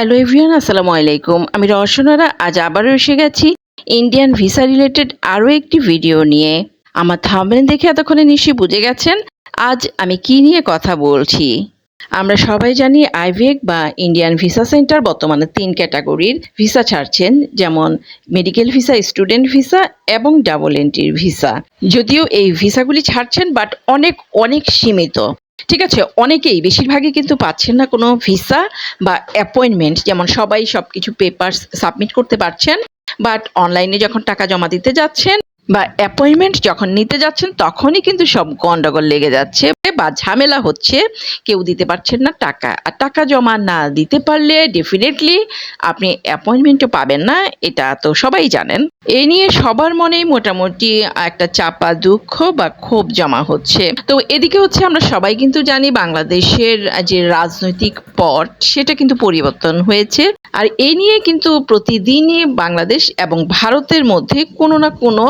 Hello everyone, আসসালামু আলাইকুম। আমি রসনারা আজ আবারও এসে গেছি ইন্ডিয়ান ভিসা রিলেটেড আরও একটি ভিডিও নিয়ে। আমার থামবেন দেখে এতক্ষণে নিশ্চয়ই বুঝে গেছেন আজ আমি কি নিয়ে কথা বলছি। আমরা সবাই জানি আইভিএক বা ইন্ডিয়ান ভিসা সেন্টার বর্তমানে তিন ক্যাটাগরির ভিসা ছাড়ছেন, যেমন মেডিকেল ভিসা স্টুডেন্ট ভিসা এবং ডাবল এন্ট্রির ভিসা যদিও এই ভিসাগুলি ছাড়ছেন বাট অনেক অনেক সীমিত। ঠিক আছে, অনেকেই বেশিরভাগই কিন্তু পাচ্ছেন না কোনো ভিসা বা অ্যাপয়েন্টমেন্ট যেমন সবাই সব কিছু পেপার সাবমিট করতে পারছেন বাট অনলাইনে যখন টাকা জমা দিতে যাচ্ছেন বা অ্যাপয়েন্টমেন্ট যখন নিতে যাচ্ছেন, তখনই কিন্তু সব গন্ডগোল লেগে যাচ্ছে বা ঝামেলা হচ্ছে। কেউ দিতে পারছেন না টাকা। আর টাকা জমা না দিতে পারলে ডেফিনেটলি আপনি অ্যাপয়েন্টমেন্টও পাবেন না, এটা তো সবাই জানেন। এই নিয়ে সবার মনেই মোটামুটি একটা চাপা দুঃখ বা ক্ষোভ জমা হচ্ছে। তো এদিকে হচ্ছে আমরা সবাই কিন্তু জানি বাংলাদেশের যে রাজনৈতিক পট সেটা কিন্তু পরিবর্তন হয়েছে। আর এই নিয়ে কিন্তু প্রতিদিনই বাংলাদেশ এবং ভারতের মধ্যে কোনো না কোনো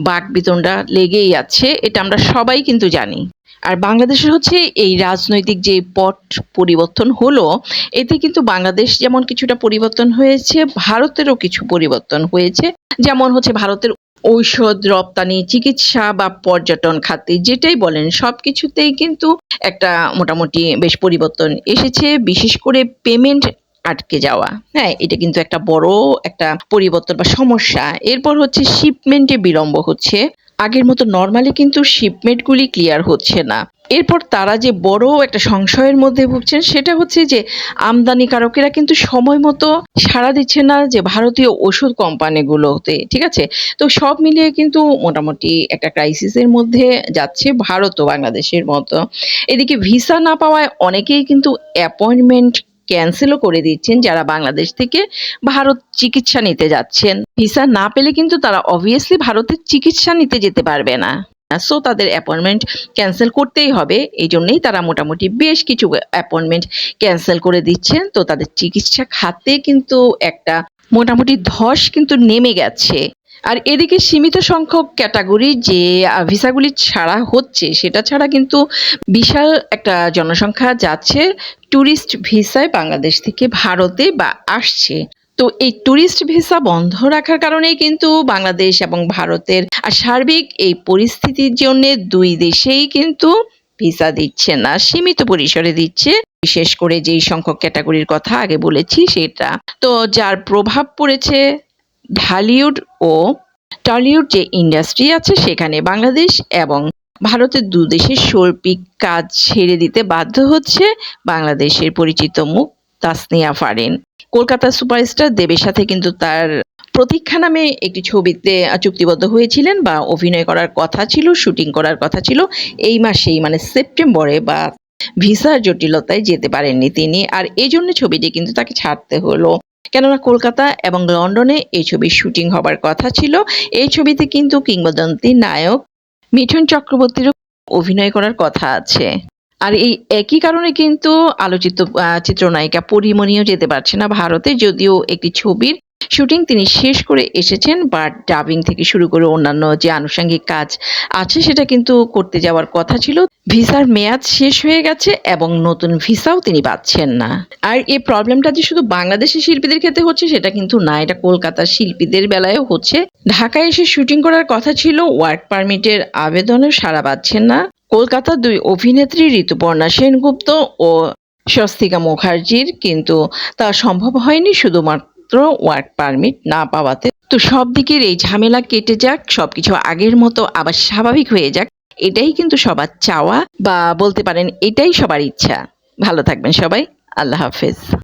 বাকবিতণ্ডা লেগেই আছে, এটা আমরা সবাই কিন্তু জানি। আর বাংলাদেশের হচ্ছে এই রাজনৈতিক যে পট পরিবর্তন হলো, এতে কিন্তু বাংলাদেশ যেমন কিছুটা পরিবর্তন হয়েছে, ভারতেরও কিছু পরিবর্তন হয়েছে। যেমন হচ্ছে ভারতের ঔষধ, রপ্তানি, চিকিৎসা বা পর্যটন খাতে যেটাই বলেন সব কিছুতেই কিন্তু একটা মোটামুটি বেশ পরিবর্তন এসেছে। বিশেষ করে পেমেন্ট আটকে যাওয়া। হ্যাঁ এটা কিন্তু একটা বড় একটা পরিবর্তন বা সমস্যা। এরপর হচ্ছে শিপমেন্টে বিলম্ব হচ্ছে। আগের মতো নর্মালি কিন্তু শিপমেন্টগুলি ক্লিয়ার হচ্ছে না। এরপর তারা যে বড় একটা সংশয়ের মধ্যে ভুগছেন, সেটা হচ্ছে যে আমদানিকারকেরা কিন্তু সময় মতো সাড়া দিচ্ছে না যে ভারতীয় ওষুধ কোম্পানিগুলোতে, ঠিক আছে? তো সব মিলিয়ে কিন্তু মোটামুটি একটা ক্রাইসিসের মধ্যে যাচ্ছে ভারত ও বাংলাদেশের মতো। এদিকে ভিসা না পাওয়ায় অনেকেই কিন্তু অ্যাপয়েন্টমেন্ট ক্যান্সেলও করে দিচ্ছেন যারা বাংলাদেশ থেকে ভারত চিকিৎসা নিতে যাচ্ছেন। ভিসা না পেলে কিন্তু তারা অবভিয়াসলি ভারতের চিকিৎসা নিতে যেতে পারবে না। সো তাদের অ্যাপয়েন্টমেন্ট ক্যান্সেল করতেই হবে। এই জন্যেই তারা মোটামুটি বেশ কিছু অ্যাপয়েন্টমেন্ট ক্যান্সেল করে দিচ্ছেন। তো তাদের চিকিৎসা খাতে কিন্তু একটা মোটামুটি ধস কিন্তু নেমে গেছে। আর এদিকে সীমিত সংখ্যক ক্যাটাগরি যে ভিসাগুলি ছাড়া হচ্ছে, সেটা ছাড়া কিন্তু বিশাল একটা জনসংখ্যা যাচ্ছে ট্যুরিস্ট ভিসায় বাংলাদেশ থেকে ভারতে বা আসছে। তো এই ট্যুরিস্ট ভিসা বন্ধ রাখার কারণেই কিন্তু বাংলাদেশ এবং ভারতের আর সার্বিক এই পরিস্থিতির জন্য দুই দেশেই কিন্তু ভিসা দিচ্ছে না, সীমিত পরিসরে দিচ্ছে। বিশেষ করে যেই সংখ্যক ক্যাটাগরির কথা আগে বলেছি সেটা। তো যার প্রভাব পড়েছে ঢালিউড ও টলিউড যে ইন্ডাস্ট্রি আছে সেখানে বাংলাদেশ এবং ভারতের দু দেশের শৈল্পিক কাজ ছেড়ে দিতে বাধ্য হচ্ছে বাংলাদেশের পরিচিত মুখ তাসনিয়া ফারিন। কলকাতার সুপারস্টার দেবের সাথে কিন্তু তার প্রতীক্ষা নামে একটি ছবিতে চুক্তিবদ্ধ হয়েছিলেন বা অভিনয় করার কথা ছিল, শুটিং করার কথা ছিল। এই মাসেই মানে সেপ্টেম্বরে বা ভিসার জটিলতায় যেতে পারেননি তিনি। আর এই জন্য ছবিটি কিন্তু তাকে ছাড়তে হলো। কেননা কলকাতা এবং লন্ডনে এই ছবির শুটিং হবার কথা ছিল। এই ছবিতে কিন্তু কিংবদন্তি নায়ক মিঠুন চক্রবর্তীরও অভিনয় করার কথা আছে। আর এই একই কারণে কিন্তু আলোচিত চিত্রনায়িকা পরিমণিও যেতে পারছে না ভারতে, যদিও একটি ছবির শুটিং তিনি শেষ করে এসেছেন বাট ডাবিং থেকে শুরু করে অন্যান্য যে আনুষঙ্গিক কাজ আছে সেটা কিন্তু করতে যাওয়ার কথা ছিল। ভিসার মেয়াদ শেষ হয়ে গেছে এবং নতুন ভিসাও তিনি পাচ্ছেন না। আর এই প্রবলেমটা যে শুধু বাংলাদেশের শিল্পীদের ক্ষেত্রে হচ্ছে সেটা কিন্তু না, এটা কলকাতার শিল্পীদের বেলায়ও হচ্ছে। ঢাকায় এসে শুটিং করার কথা ছিল ওয়ার্ক পারমিটের আবেদনে সাড়া পাচ্ছেন না। কলকাতার দুই অভিনেত্রী ঋতুপর্ণা সেনগুপ্ত ও স্বস্তিকা মুখার্জির কিন্তু তা সম্ভব হয়নি, শুধুমাত্র ওয়ার্ক পারমিট না পাওয়াতে। তো সব দিকের এই ঝামেলা কেটে যাক, সবকিছু আগের মতো আবার স্বাভাবিক হয়ে যাক, এটাই কিন্তু সবার চাওয়া বা বলতে পারেন এটাই সবার ইচ্ছা। ভালো থাকবেন সবাই, আল্লাহ হাফেজ।